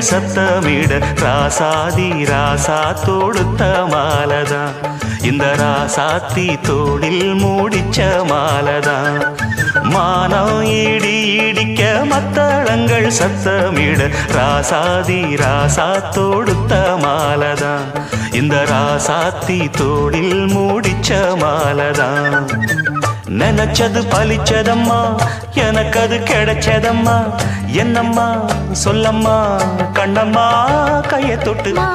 சத்தமிட ராசாதி ராசா தொடுத்த மாலதான் இந்த ராசாத்தி தோளில் மூடிச்ச மாலதான் மானம் இடி இடிக்க மத்தளங்கள் சத்தமிட ராசாதி ராசா தொடுத்த மாலதான் இந்த ராசாத்தி தோளில் மூடிச்ச மாலதான் நினைச்சது பலிச்சதம்மா எனக்கு அது கிடைச்சதம்மா என்னம்மா சொல்லம்மா கண்ணம்மா கையை தொட்டு.